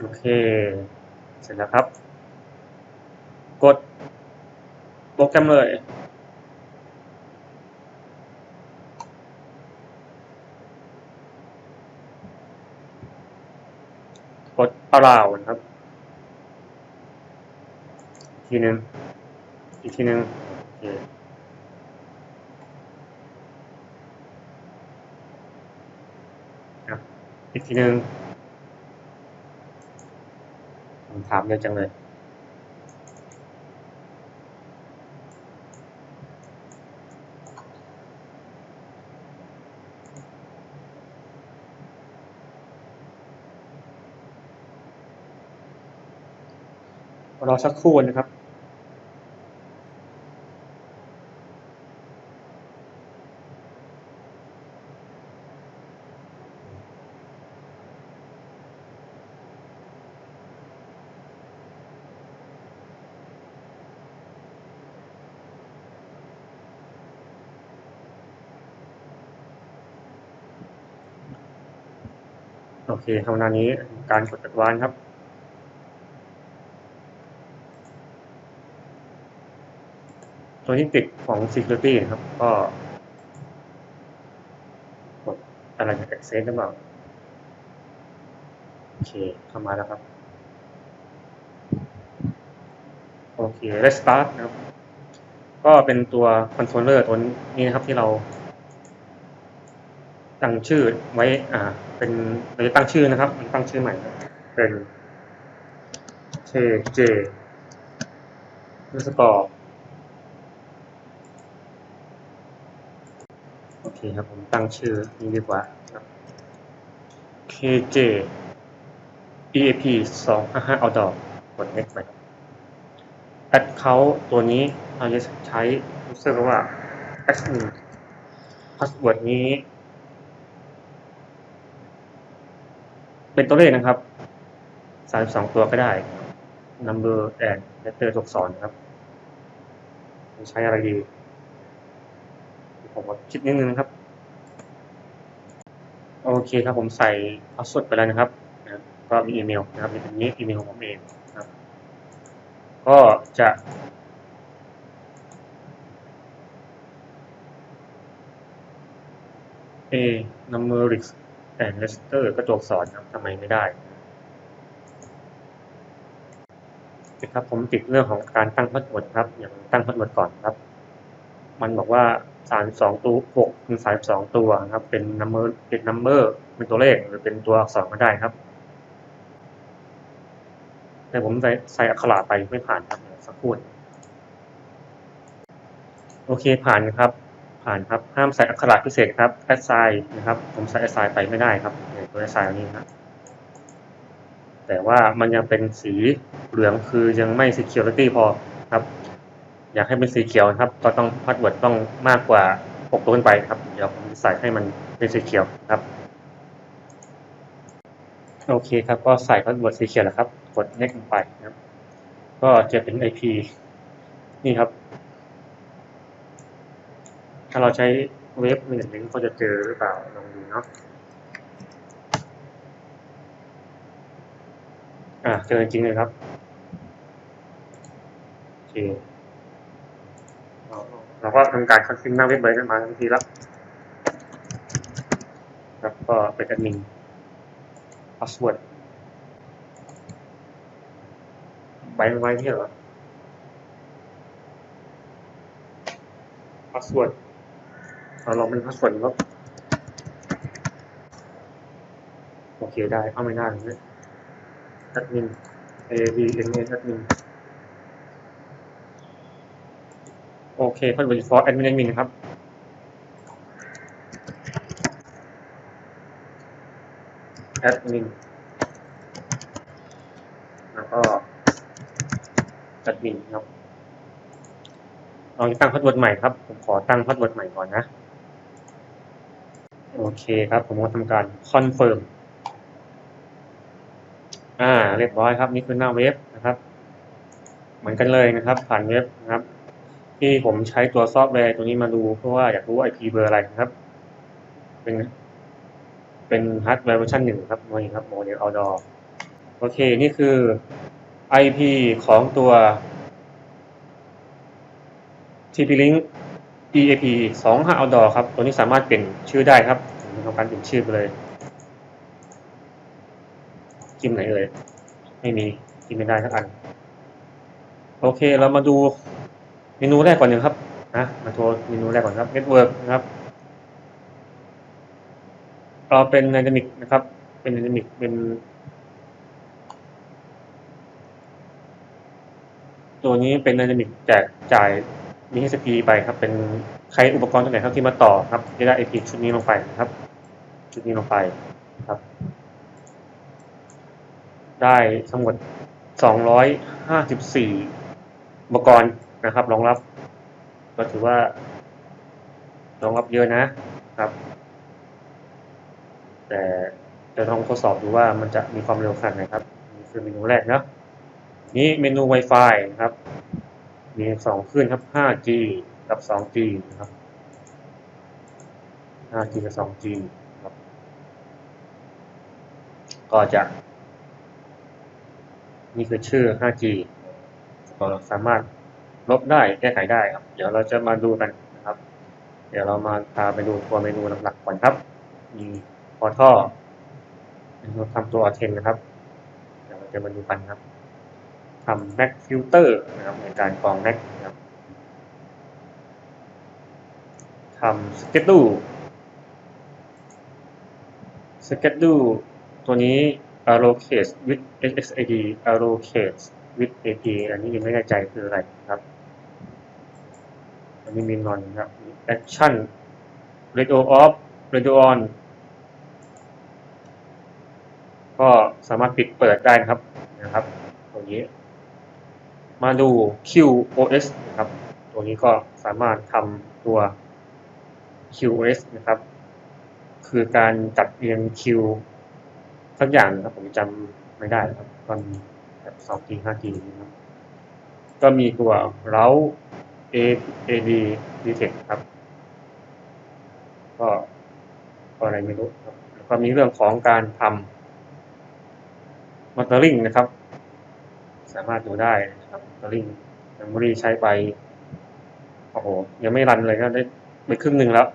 โอเค เสร็จแล้วครับ กดโปรแกรมเลยกด allow นะครับ อีกทีหนึ่งอีกทีหนึ่งโอเคอีกทีหนึ่ง ถามเยอะจังเลย รอสักครู่นะครับ อเคทำหน้านี้การกดจัดวานครับ ตัวที่ติดของ Security ครับ ก็กดอะไรจะ access หรือเปล่าโอเคเข้ามาแล้วครับ โอเค let's start นะครับ ก็เป็นตัว controller ตัวนี้นะครับที่เรา ตั้งชื่อไว้อ่าเป็นเราจะตั้งชื่อนะครับมันตั้งชื่อใหม่เป็น KJ สกอร์โอเคครับผมตั้งชื่อนี้ดีกว่าครับ KJ EAP 2 5 5 outdoor กด next ไปครับ account ตัวนี้เราจะใช้รู้สึกว่า admin password นี้ เป็นตัวเลขนะครับ 32 ตัวก็ได้ number and letter ตัวอักษรครับใช้อะไรดี ผมคิดนิดนึงนะครับ โอเคครับผมใส่พาสเวิร์ดไปแล้วนะครับ ก็มีอีเมลนะครับนี่เป็นนี้อีเมลของผมเองนะครับ ก็จะ A numerics and letter ก็ตัวอักษรนะครับทำไมไม่ได้นะครับผมติดเรื่องของการตั้งพาสเวิร์ดครับ อย่างตั้งพาสเวิร์ดก่อนครับ มันบอกว่า32ตัว6ถึง32ตัวครับ เป็น number เป็น number เป็นตัวเลขหรือเป็นตัวอักษรก็ได้ครับ แต่ผมใส่ใส่อักขระไปไม่ผ่านครับเดี๋ยวสักครู่โอเคผ่านครับ ผ่านครับ ห้ามใส่อักขระพิเศษครับ assign นะครับ ผมใส่ assign ไปไม่ได้ครับตัว assign อันนี้นะครับแต่ว่ามันยังเป็นสีเหลืองคือยังไม่ security พอครับ อยากให้เป็นสีเขียวครับ ก็ต้องพาสเวิร์ดต้องมากกว่า6ตัวขึ้นไปครับ เดี๋ยวผมใส่ให้มันเป็นสีเขียวครับ โอเคครับ ก็ใส่พาสเวิร์ดสีเขียวแล้วครับ กด next ลงไปนะครับ ก็จะเป็น IP นี่ครับ ถ้าเราใช้เว็บหนึ่งลิงก์ก็จะเจอหรือเปล่าลองดูเนาะอ่าเจอจริงเลยครับโอเคเราก็ทำการคอนฟิกหน้าเว็บเลยกันมาทันทีแล้วครับก็เป็นแอดมินพาสเวิร์ดใบไว้ที่เหรอพาสเวิร์ด เราลองเป็นพาสเวิร์ดครับโอเคได้เข้าไม่ได้เลยแอดมิน A B N A แอดมินโอเคพาสเวิร์ดฟอร์แอดมินแอดมินครับแอดมินแล้วก็แอดมินครับเราจะตั้งพาสเวิร์ดใหม่ครับ ผมขอตั้งพาสเวิร์ดใหม่ก่อนนะ โอเคครับ ผมก็ทำการคอนเฟิร์มอ่า เรียบร้อยครับ นี่คือหน้าเว็บนะครับ เหมือนกันเลยนะครับ ผ่านเว็บนะครับ ที่ผมใช้ตัวซอฟต์แวร์ตัวนี้มาดูเพราะว่าอยากรู้ IP เบอร์อะไรนะครับ เป็นเป็นฮาร์ดแวร์เวอร์ชันหนึ่งครับนี่ครับโมเดล outdoor ก็โอเค นี่คือ IP ของตัว TP-Link EAP 25 Outdoor ครับ ตัวนี้สามารถเปลี่ยนชื่อได้ครับทำการเปลี่ยนชื่อไปเลย จิ้มไหนเอ่ยไม่มี จิ้มไม่ได้ทั้งอัน โอเค เรามาดูเมนูแรกก่อนหนะครับนะมาทัวร์เมนูแรกก่อนครับ Network นะครับ เราเป็น Dynamic นะครับ เป็น Dynamic เป็นตัวนี้เป็น Dynamic แจกจ่าย DHCP ไปครับ เป็นใครอุปกรณ์ตัวไหนครับที่มาต่อครับจะได้ IP ชุดนี้ลงไปครับ ชุดนี้ลงไปครับ ได้ทั้งหมด 254 อุปกรณ์นะครับรองรับ ก็ถือว่ารองรับเยอะนะครับ แต่จะลองทดสอบดูว่ามันจะมีความเร็วขนาดไหนครับคือเมนูแรกเนาะนี่เมนู Wi-Fi นะครับ มีสองคลื่นครับ 5G กับ 2G นะครับ 5G กับ 2G ครับ ก็จะ นี่คือชื่อ 5G ก็สามารถลบได้แก้ไขได้ครับ เดี๋ยวเราจะมาดูกันนะครับ เดี๋ยวเรามาพาไปดูตัวเมนูหลักๆก่อนครับ มีพอท่อเราทำตัวเทนนะครับ เดี๋ยวเราจะมาดูกันครับ ทำ Mac Filter นะครับในการกรอง Mac นะครับทำ Schedule Schedule ตัวนี้ allocate with SSID allocate with AP อันนี้ยังไม่แน่ใจคืออะไรครับ อันนี้มีนอนนะครับ action radio off radio on ก็สามารถปิดเปิดได้นะครับนะครับตัวนี้ มาดู QoS นะครับ ตัวนี้ก็สามารถทำตัว QoS นะครับ คือการจัดเรียงคิวสักอย่างนะครับผมจำไม่ได้ครับก็มีแบบ 2G 5G นะครับ ก็มีตัว route A AD detect ครับ ก็อะไรไม่รู้ครับแล้วก็มีเรื่องของการทำ motoring นะครับ สามารถดูได้นะครับ motoring memory ใช้ไป โอ้โห ยังไม่รันเลยก็ได้ไปครึ่งหนึ่งแล้ว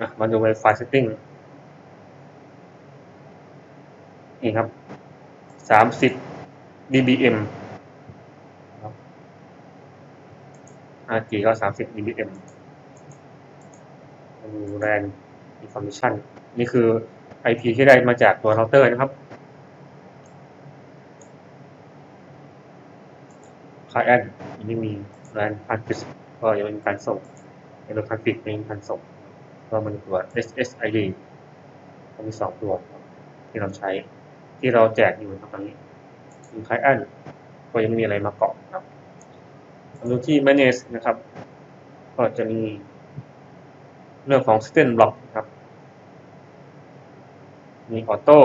อะมาดู Wi-Fi setting นี่ครับสามสิบ dBm ครับ RG ก็สามสิบ dBm ดู RAN information นี่คือ IP ที่ได้มาจากตัวเราเตอร์นะครับ client อันนี้มี RAN พันปิดก็ยังมีการส่งในรถพันปิดไม่มีการส่งก็มันตัว SSID ก็มีสองตัวที่เราใช้ที่เราแจกอยู่ครับตอนนี้มี client ก็ยังไม่มีอะไรมาเกาะครับมาดูที่ manage นะครับ ก็จะมีเรื่องของ system block นะครับ มีออโต้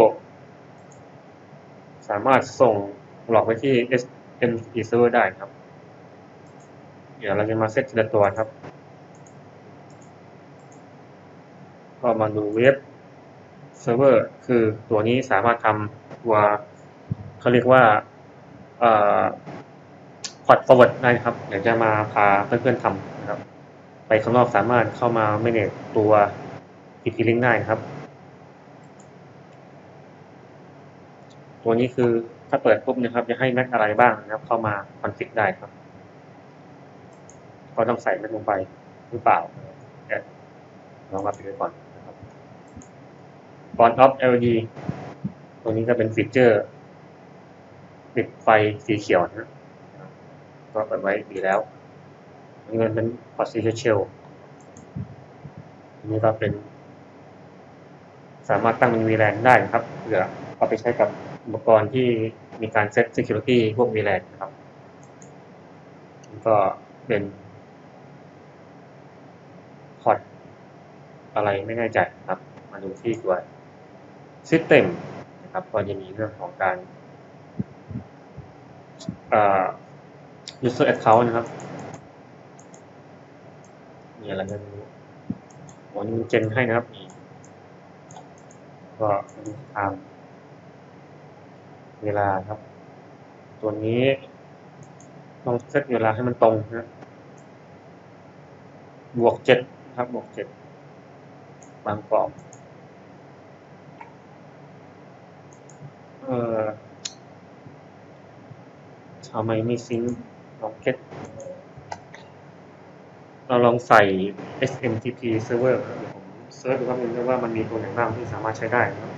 สามารถส่งหลอกไปที่ SME server ได้ครับ เดี๋ยวเราจะมาเซตทีละตัวครับ ก็มาดูเว็บเซิร์ฟเวอร์คือตัวนี้สามารถทำตัวเขาเรียกว่าเอ่อพอร์ต forward ได้นะครับ เดี๋ยวจะมาพาเพื่อนๆทำนะครับ ไปข้างนอกสามารถเข้ามา manage ตัว TP-Link ได้นะครับ ตัวนี้คือถ้าเปิดปุ๊บนะครับ จะให้แม็กอะไรบ้างนะครับ เข้ามาคอนฟิกได้ครับ ก็ต้องใส่แม็กลงไปหรือเปล่าแอดลองมาปิดไว้ก่อนนะครับ on off LED ตัวนี้ก็เป็นฟีเจอร์ ปิดไฟสีเขียวนะก็เปิดไว้ดีแล้วนนี้มันเป็นพอร์ตซีเชลอันนี้ก็เป็น สามารถตั้งเป็น VLAN ได้ครับเผื่อเอาไปใช้กับ อุปกรณ์ที่มีการเซต security พวก VLAN นะครับก็เป็นพอร์ตอะไรไม่แน่ใจครับ มาดูที่ตัว System นะครับก็จะมีเรื่องของการอ่า user account นะครับมีอะไรไม่รู้วันนี้เจนให้นะครับ ก็มาดูตาม เวลาครับ ตัวนี้ลองเซตเวลาให้มันตรงนะบวกเจ็ดครับบวกเจ็ดบางกรอบเอ่อทำไมไม่ซิงล็อกเก็ตเราลองใส่ SMTP server เดี๋ยวผมเซิร์ชดูครับนึงว่ามันมีตัวไหนบ้างที่สามารถใช้ได้นะ